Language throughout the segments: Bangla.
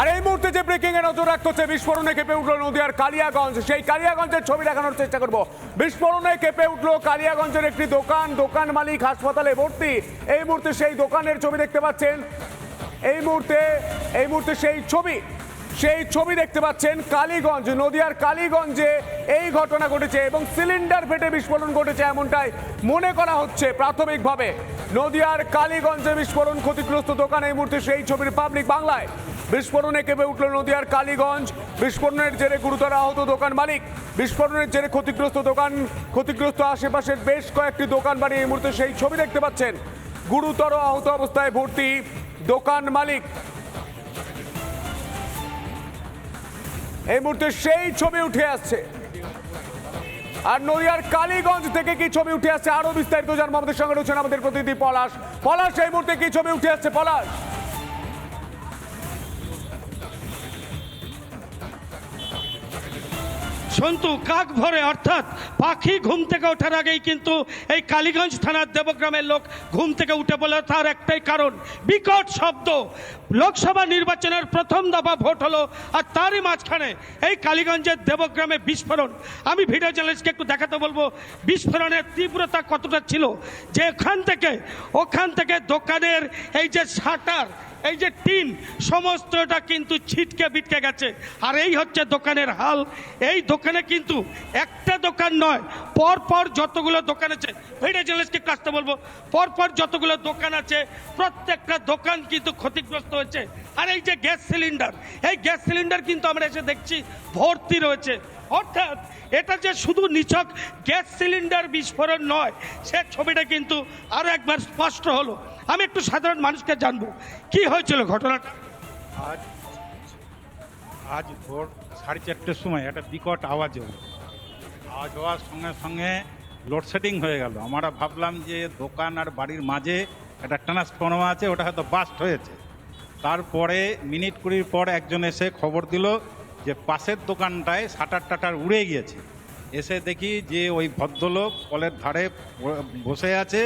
আর এই মুহূর্তে যে ব্রেকিং এ নজর রাখতে হচ্ছে, বিস্ফোরণে কেঁপে উঠল নদীয়ার কালিয়াগঞ্জ। সেই কালিয়াগঞ্জের ছবি দেখানোর চেষ্টা করব। বিস্ফোরণে কেঁপে উঠল কালিয়াগঞ্জের একটি দোকান দোকান মালিক হাসপাতালে ভর্তি। এই মুহূর্তে সেই দোকানের ছবি দেখতে পাচ্ছেন। এই মুহূর্তে এই মুহূর্তে সেই ছবি সেই ছবি দেখতে পাচ্ছেন কালীগঞ্জ, নদিয়ার কালীগঞ্জে এই ঘটনা ঘটেছে এবং সিলিন্ডার ফেটে বিস্ফোরণ ঘটেছে এমনটাই মনে করা হচ্ছে প্রাথমিকভাবে। নদিয়ার কালীগঞ্জে বিস্ফোরণ ক্ষতিগ্রস্ত দোকান এই মুহূর্তে সেই ছবির পাবলিক বাংলায়। বিস্ফোরণে কেঁপে উঠল নদিয়ার কালীগঞ্জ। বিস্ফোরণের জেরে গুরুতর আহত দোকান মালিক। বিস্ফোরণের জেরে ক্ষতিগ্রস্ত দোকান, ক্ষতিগ্রস্ত আশেপাশের বেশ কয়েকটি দোকান বাড়ি এই মুহূর্তে সেই ছবি দেখতে পাচ্ছেন। গুরুতর আহত অবস্থায় ভর্তি দোকান মালিক। এই মুহূর্তে সেই ছবি উঠে আসছে। আর নদিয়ার কালীগঞ্জ থেকে কি ছবি উঠে আসছে? আরও বিস্তারিত জানব আমাদের সঙ্গে রয়েছেন আমাদের প্রতিনিধি পলাশ। পলাশ, এই মুহূর্তে কি ছবি উঠে আসছে? পলাশ। সন্তু কাক ভরে, অর্থাৎ পাখি ঘুম থেকে ওঠার আগেই কিন্তু এই কালীগঞ্জ থানার দেবগ্রামের লোক ঘুম থেকে উঠে বলে, তার একটাই কারণ, বিকট শব্দ। লোকসভা নির্বাচনের প্রথম দফা ভোট হলো আর তারই মাঝখানে এই কালীগঞ্জের দেবগ্রামে বিস্ফোরণ। আমি ভিডিও জার্নালিস্টকে একটু দেখাতে বলব, বিস্ফোরণের তীব্রতা কতটা ছিল? যে ওখান থেকে ওখান থেকে দোকানের এই যে শাটার এই যে টিন, সমস্তটা কিন্তু ছিটকে বিটকে গেছে। আর এই হচ্ছে দোকানের হাল। এই দোকানে কিন্তু একটা দোকান নয় পর পর যতগুলো দোকান আছে, ভিডিও জার্নালিস্টকে কাজটা বলব পর পর যতগুলো দোকান আছে, প্রত্যেকটা দোকান কিন্তু ক্ষতিগ্রস্ত হয়েছে আর এই যে গ্যাস সিলিন্ডার, এই গ্যাস সিলিন্ডার কিন্তু আমরা এসে দেখছি, ভর্তি রয়েছে। অর্থাৎ এটা যে শুধু নিছক গ্যাস সিলিন্ডার বিস্ফোরণ নয়, সে ছবিটা কিন্তু আরও একবার স্পষ্ট হলো। আমি একটু সাধারণ মানুষকে জানব, কি হয়েছিল ঘটনাটা? আজ আজ ভোর সাড়ে চারটের সময় একটা বিকট আওয়াজ হলো। আওয়াজ হওয়ার সঙ্গে সঙ্গে লোডশেডিং হয়ে গেল। আমরা ভাবলাম যে দোকান আর বাড়ির মাঝে একটা ট্রান্সফর্মার আছে, ওটা হয়তো বাস্ট হয়েছে। তারপরে মিনিট কুড়ির পর একজন এসে খবর দিল যে পাশের দোকানটায় শাটার টাটার উড়ে গিয়েছে। এসে দেখি যে ওই ভদ্রলোক কলের ধারে বসে আছে,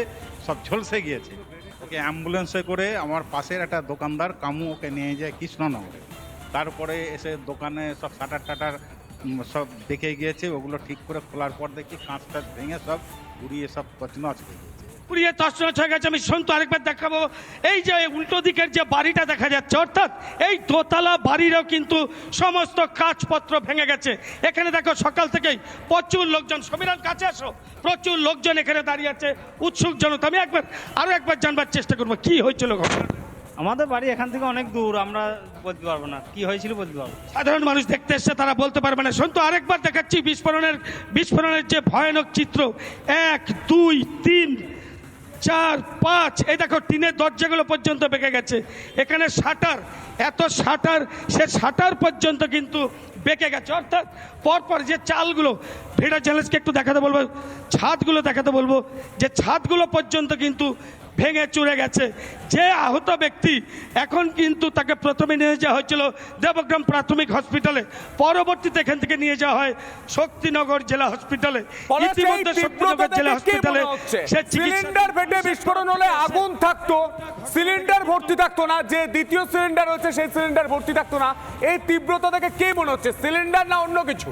সব ঝলসে গিয়েছে। ওকে অ্যাম্বুলেন্সে করে আমার পাশের একটা দোকানদার কামু ওকে নিয়ে যায় কৃষ্ণনগরে। তারপরে এসে দোকানে সব শাটার টাটার সব দেখে গিয়েছে, ওগুলো ঠিক করে খোলার পর দেখি কাঁচটা ভেঙে সব উড়িয়ে সব তছনছ হয়ে গেছে পুড়িয়ে তছনছ হয়ে গেছে আমি সন্তু আরেকবার দেখাবো। এই যে উল্টো দিকের যে বাড়িটা দেখা যাচ্ছে অর্থাৎ এই দোতলা বাড়িরও কিন্তু সমস্ত কাজপত্র ভেঙে গেছে। এখানে দেখো সকাল থেকেই প্রচুর লোকজন সমীরণ কাছে আসো। প্রচুর লোকজন এখানে দাঁড়িয়ে আছে উৎসুক জনতা। আমি একবার আরও একবার জানবার চেষ্টা করব কি হয়েছিল ঘটনা? আমাদের বাড়ি এখান থেকে অনেক দূর আমরা বলতে পারব না। কি হয়েছিল বলতে পারব সাধারণ মানুষ দেখতে এসছে তারা বলতে পারবে না। সন্তু আরেকবার দেখাচ্ছি বিস্ফোরণের বিস্ফোরণের যে ভয়ানক চিত্র। এক দুই তিন চার, পাঁচ, এই দেখো, টিনের দরজাগুলো পর্যন্ত বেঁকে গেছে। এখানে শাটার, এত শাটার, সে শাটার পর্যন্ত কিন্তু বেঁকে গেছে। অর্থাৎ পরপর যে চালগুলো ভিড়া চ্যালেঞ্জকে একটু দেখাতে বলব, ছাদগুলো দেখাতে বলব, যে ছাদগুলো পর্যন্ত কিন্তু ভেঙে চুরে গেছে। যে আহত ব্যক্তি এখন কিন্তু তাকে প্রথমে নিয়ে যাওয়া হয়েছিল দেবগ্রাম প্রাথমিক হসপিটালে। পরবর্তীতে এখান থেকে নিয়ে যাওয়া হয় শক্তিনগর জেলা হসপিটালে। ইতিমধ্যে শক্তিনগর জেলা হসপিটালে সে সিলিন্ডার ফেটে বিস্ফোরণ হলে আগুন থাকতো সিলিন্ডার ভর্তি থাকতো না যে দ্বিতীয় সিলিন্ডার রয়েছে সেই সিলিন্ডার ভর্তি থাকতো না। এই তীব্রতা দেখে কি মনে হচ্ছে সিলিন্ডার না অন্য কিছু?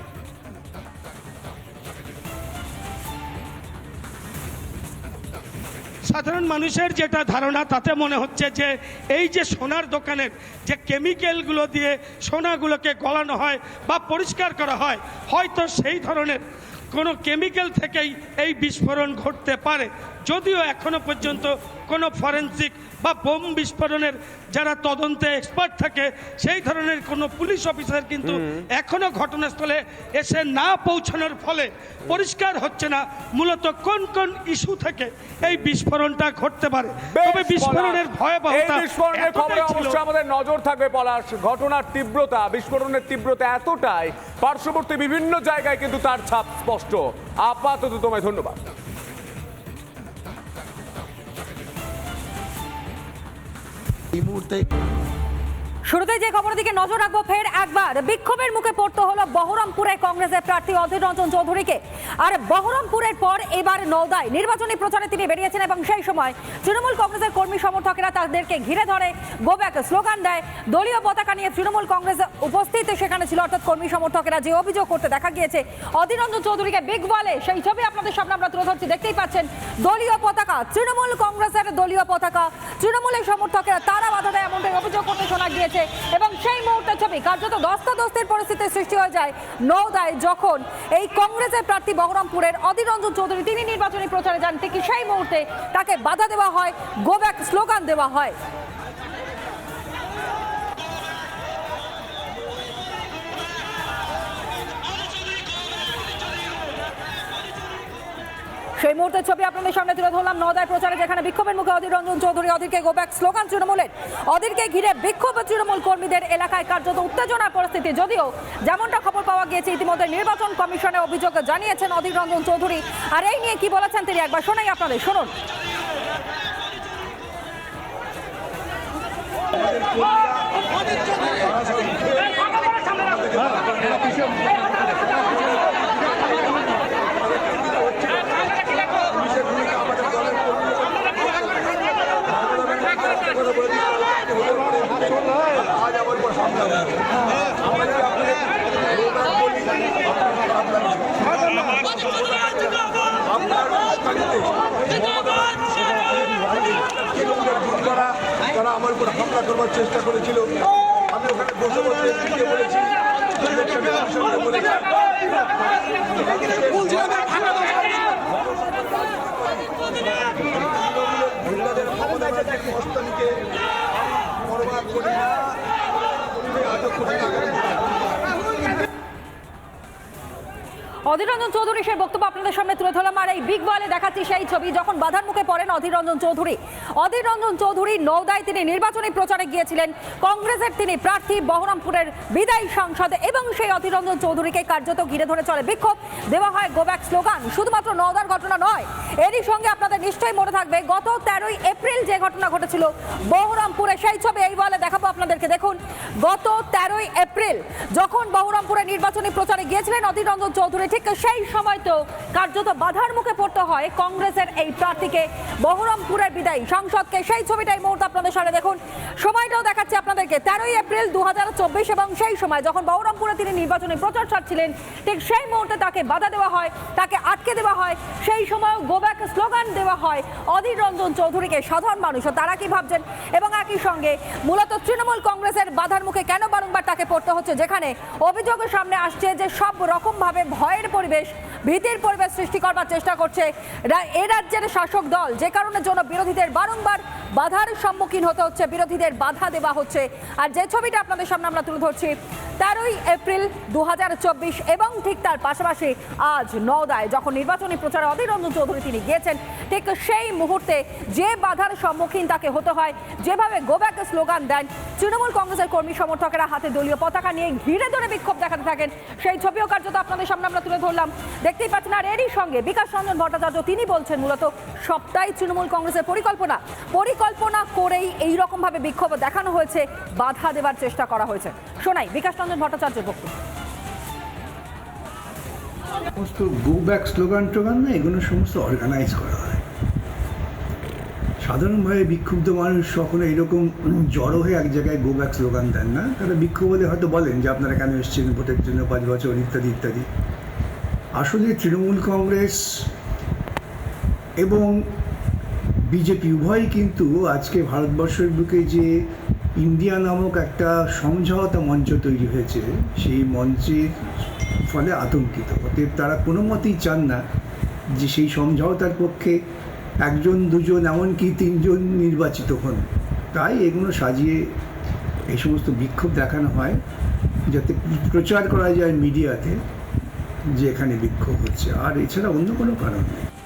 সাধারণ মানুষের যেটা ধারণা, তাতে মনে হচ্ছে যে এই যে সোনার দোকানের যে কেমিক্যালগুলো দিয়ে সোনাগুলোকে গলানো হয় বা পরিষ্কার করা হয়, হয়তো সেই ধরনের কোনো কেমিক্যাল থেকেই এই বিস্ফোরণ ঘটতে পারে। যদিও এখনও পর্যন্ত কোনো ফরেন্সিক বা বোম বিস্ফোরণের যারা তদন্তে এক্সপার্ট থাকে সেই ধরনের কোনো পুলিশ অফিসার কিন্তু এখনও ঘটনাস্থলে এসে না পৌঁছানোর ফলে পরিষ্কার হচ্ছে না। মূলত কোন কোন ইস্যু থেকে এই বিস্ফোরণটা ঘটতে পারে? তবে বিস্ফোরণের। ভয়াবহতা বিস্ফোরণের খবরে অবশ্যই আমাদের নজর থাকবে পলাশ। ঘটনার তীব্রতা বিস্ফোরণের তীব্রতা এতটাই পার্শ্ববর্তী বিভিন্ন জায়গায় কিন্তু তার ছাপ স্পষ্ট। আপাতত তোমায় ধন্যবাদ। এই মুহূর্তে শুরুতে যে খবরের দিকে নজর রাখব, ফের একবার বিক্ষোভের মুখে পড়তে হলো বহরমপুরে কংগ্রেসের প্রার্থী অধীর রঞ্জন চৌধুরীকে। আর বহরমপুরের পর এবার নওদায় নির্বাচনী প্রচারে তিনি বেরিয়েছেন এবং সেই সময় তৃণমূল কংগ্রেসের কর্মী সমর্থকেরা তাদেরকে ঘিরে ধরে গো ব্যাক স্লোগান দেয়, দলীয় পতাকা নিয়ে তৃণমূল কংগ্রেস উপস্থিত সেখানে ছিল। অর্থাৎ কর্মী সমর্থকেরা যে অভিযোগ করতে দেখা গিয়েছে অধীর রঞ্জন চৌধুরীকে বিগ বলে সেই ছবি আপনাদের সামনে আমরা তুলে ধরছি। দেখতেই পাচ্ছেন, দলীয় পতাকা, তৃণমূল কংগ্রেসের দলীয় পতাকা। তৃণমূলের সমর্থকেরা তারা বাধা দেয় এমনটাই অভিযোগ করতে শোনা গিয়েছে এবং সেই মুহূর্তে ছবি কার্যত দস্তাদস্তির পরিস্থিতি সৃষ্টি হয়ে যায় নওদায় যখন এই কংগ্রেসের প্রার্থী বহরমপুরের অধীর রঞ্জন চৌধুরী, তিনি নির্বাচনী প্রচারে যান, ঠিক সেই মুহূর্তে তাকে বাধা দেওয়া হয় গো ব্যাক স্লোগান দেওয়া হয়। সেই মুহূর্তের ছবি আপনাদের সামনে তুলে ধরলাম। নদায় প্রচারে যেখানে বিক্ষোভের মুখে অধীর রঞ্জন চৌধুরী অধীরকে গো ব্যাক স্লোগান তৃণমূলের। অধীরকে ঘিরে বিক্ষোভ তৃণমূল কর্মীদের এলাকায় কার্যত উত্তেজনার পরিস্থিতি। যদিও যেমনটা খবর পাওয়া গিয়েছে ইতিমধ্যে নির্বাচন কমিশনে অভিযোগ জানিয়েছেন অধীর রঞ্জন চৌধুরী। আর এই নিয়ে কি বলেছেন তিনি একবার শোনাই আপনাদের শুনুন। তারা তারা আমার উপর হামলা করবার চেষ্টা করেছিল আমি ওখানে বসে বসে বলেছি মহিলাদের ক্ষমতাবাদ মস্তানিকে না আটক করে টাকা অধীর রঞ্জন চৌধুরী সেই বক্তব্য আপনাদের সামনে তুলে ধরলাম। আর এই বিগ বলে দেখাচ্ছি সেই ছবি, যখন বাধার মুখে পড়েন অধীর রঞ্জন চৌধুরী। অধীর রঞ্জন চৌধুরী নওদায় তিনি নির্বাচনী প্রচারে গিয়েছিলেন। কংগ্রেসের তিনি প্রার্থী, বহরমপুরের বিদায়ী সাংসদ এবং সেই অধীর রঞ্জন চৌধুরীকে কার্যত ঘিরে ধরে চলে বিক্ষোভ। দেওয়া হয় গোব্যাক স্লোগান শুধুমাত্র নওদার ঘটনা নয়, এরই সঙ্গে আপনাদের নিশ্চয়ই মনে থাকবে, গত তেরোই এপ্রিল যে ঘটনা ঘটেছিল বহরমপুরে, সেই ছবি এই বলে দেখাবো আপনাদেরকে। দেখুন, গত তেরোই এপ্রিল, যখন বহরমপুরে নির্বাচনী প্রচারে গিয়েছিলেন অধীর রঞ্জন চৌধুরী ঠিক সেই সময় তো কার্যত বাধার মুখে পড়তে হয় কংগ্রেসের এই প্রার্থীকে। বহরমপুরের বিদায়ী সংসদকে সেই ছবিটাই মুহূর্তে আপনাদের সামনে দেখুন। সময়টাও দেখাচ্ছি আপনাদেরকে। তেরোই এপ্রিল দু এবং সেই সময় যখন বহরমপুরে তিনি নির্বাচনী প্রচার ছাড়ছিলেন, ঠিক সেই মুহূর্তে তাকে বাধা দেওয়া হয়, তাকে আটকে দেওয়া হয়। সেই সময় গো ব্যাক স্লোগান দেওয়া হয় অধীর রঞ্জন চৌধুরীকে সাধারণ মানুষও তারা কি ভাবছেন? এবং একই সঙ্গে মূলত তৃণমূল কংগ্রেসের বাধার মুখে কেন বারংবার তাকে পড়তে হচ্ছে? যেখানে অভিযোগের সামনে আসছে যে সব রকমভাবে ভয়ের পরিবেশ ভীতির পরিবেশ সৃষ্টি করবার চেষ্টা করছে এ রাজ্যের শাসক দল। যে কারণের জন্য বিরোধীদের বারংবার বাধার সম্মুখীন হতে হচ্ছে, বিরোধীদের বাধা দেওয়া হচ্ছে। আর যে ছবিটা আপনাদের সামনে আমরা তুলে ধরছি, তেরোই এপ্রিল দু হাজার চব্বিশ এবং ঠিক তার পাশাপাশি আজ নওদায় যখন নির্বাচনী প্রচারে অধীর রঞ্জন চৌধুরী তিনি গিয়েছেন, ঠিক সেই মুহূর্তে যে বাধার সম্মুখীন তাকে হতে হয়, যেভাবে গো ব্যাক স্লোগান দেন, তৃণমূল কংগ্রেসের কর্মী সমর্থকেরা হাতে দলীয় পতাকা নিয়ে ঘিরে ধরে বিক্ষোভ দেখাতে থাকেন। সেই ছবিও কার্যত আপনাদের সামনে আমরা তুলে ধরলাম। দেখতেই পাচ্ছেন আর এরই সঙ্গে বিকাশ রঞ্জন ভট্টাচার্য, তিনি বলছেন মূলত সবটাই তৃণমূল কংগ্রেসের পরিকল্পনা। পরিকল্পনা করেই এই রকম ভাবে বিক্ষোভ দেখানো হয়েছে, বাধা দেবার চেষ্টা করা হয়েছে। শোনাই বিকাশ রঞ্জন ভট্টাচার্যের বক্তব্য। সমস্ত গো ব্যাক স্লোগান টোগান না, এগুলো সমস্ত অর্গানাইজ করা হয়। সাধারণভাবে বিক্ষুব্ধ মানুষ কখনো এরকম জড়ো হয়ে এক জায়গায় গো ব্যাক স্লোগান দেন না। তারা বিক্ষোভ হলে হয়তো বলেন যে আপনারা কেন এসেছেন ভোটের জন্য পাঁচ বছর, ইত্যাদি ইত্যাদি। আসলে তৃণমূল কংগ্রেস এবং বিজেপি উভয়ই কিন্তু আজকে ভারতবর্ষের বুকে যে ইন্ডিয়া নামক একটা সমঝোতা মঞ্চ তৈরি হয়েছে, সেই মঞ্চের ফলে আতঙ্কিত। অতএব তারা কোনো মতেই চান না যে সেই সমঝোতার পক্ষে একজন, দুজন, এমনকি তিনজন নির্বাচিত হন। তাই এগুলো সাজিয়ে এই সমস্ত বিক্ষোভ দেখানো হয়, যাতে প্রচার করা যায় মিডিয়াতে। যে এখানে বিক্ষোভ হচ্ছে। আর এছাড়া অন্য কোনো কারণ নেই।